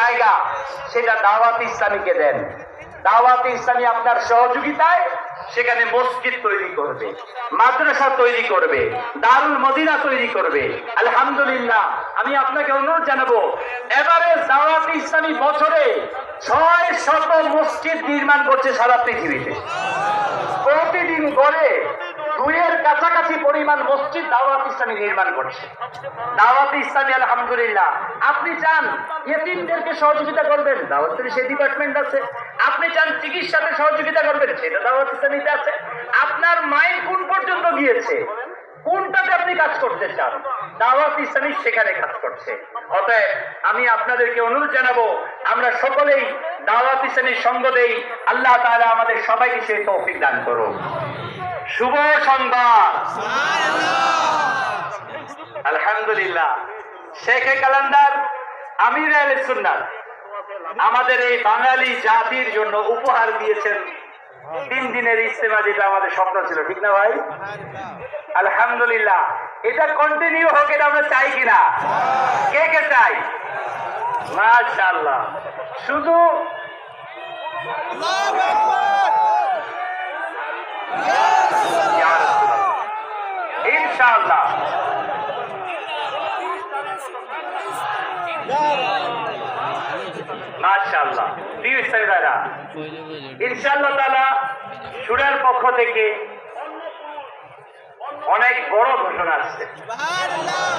জায়গা, সেটা দাওয়াত ইসলামীকে দেন। দাওয়াত ইসলামী আপনার সহযোগিতায় সেখানে মসজিদ তৈরি করবে, মাদ্রাসা তৈরি করবে, দারুল মদিনা তৈরি করবে। আলহামদুলিল্লাহ, আমি আপনাকে অনুরোধ জানাব, এবারে দাওয়াত ইসলামী বছরে ছয় শত মসজিদ নির্মাণ করছে সারা পৃথিবীতে। প্রতিদিন গড়ে কাছাকাছি পরিমাণ মসজিদ দাওয়াত ইসলামী নির্মাণ করছে। দাওয়াত ইসলামী, আলহামদুলিল্লাহ। আপনি চান ইয়েতিমদেরকে সহযোগিতা করবেন দাওয়াতের সেই ডিপার্টমেন্ট আছে। আপনি চান চিকিৎসাতে সহযোগিতা করবেন, সেটা দাওয়াত ইসলামীতে আছে। আপনার মাইন্ড কোন পর্যন্ত গিয়েছে, কোনটাতে আপনি কাজ করতে চান, দাওয়াত ইসলামী সেখানে কাজ করছে। অতএব আমি আপনাদেরকে অনুরোধ জানাব, আমরা সকলেই দাওয়াত ইসলামীর সঙ্গ দেই, আল্লাহ তাআলা আমাদের সবাইকে সেই তৌফিক দান করুন। শুভ সংবাদ আলহামদুলিল্লাহ। শেখে কালান্দার, আমির সুন্নাত। আমাদের এই বাঙালি জাতির জন্য উপহার দিয়েছেন তিন দিনের ইস্তেমা যেটা আমাদের স্বপ্ন ছিল, ঠিক না ভাই? আলহামদুলিল্লাহ। এটা কন্টিনিউ হোক, এটা আমরা চাই কিনা? কে কে চাই? মাশাআল্লাহ। শুধু ইনশাআল্লাহ। মাশাআল্লাহ। প্রিয় ইসলামীরা ইনশাআল্লাহ তাআলা সুরের পক্ষ থেকে অনেক বড় ঘোষণা আসছে। প্রথম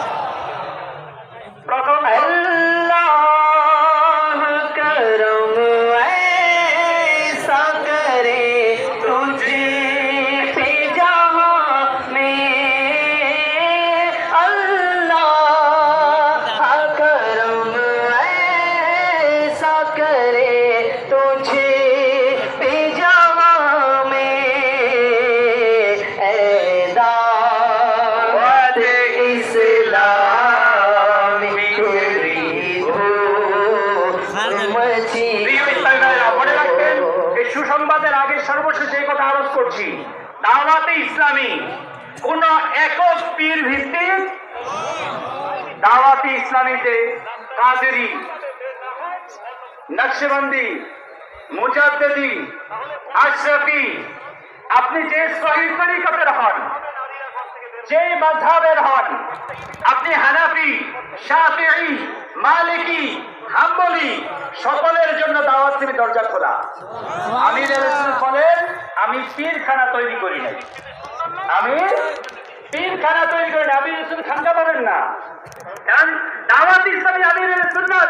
সুসংবাদের আগে সর্বশেষ এই কথা আরোপ করছি। দাওয়াতে ইসলামী, কোন একক পীর ভিত্তিক দাওয়াতে ইসলামীতে কাদেরি, নকশবন্দি, মুজাদ্দিদি, আশরাফি, আপনি যে শহীদ যে মাঝহাবের হন, আপনি হানাফি, শাফিঈ, মালিকি, হাম্বলি, সকলের জন্য দাওয়াত থেকে দরজা খোলা। আমি বলেন আমি পীরখানা তৈরি করি নাই। আমি পীরখানা তৈরি করি না আমি রসুল খানকা পাবেন না। কারণ দাওয়াত ইসলামী আমির সুন্নাত।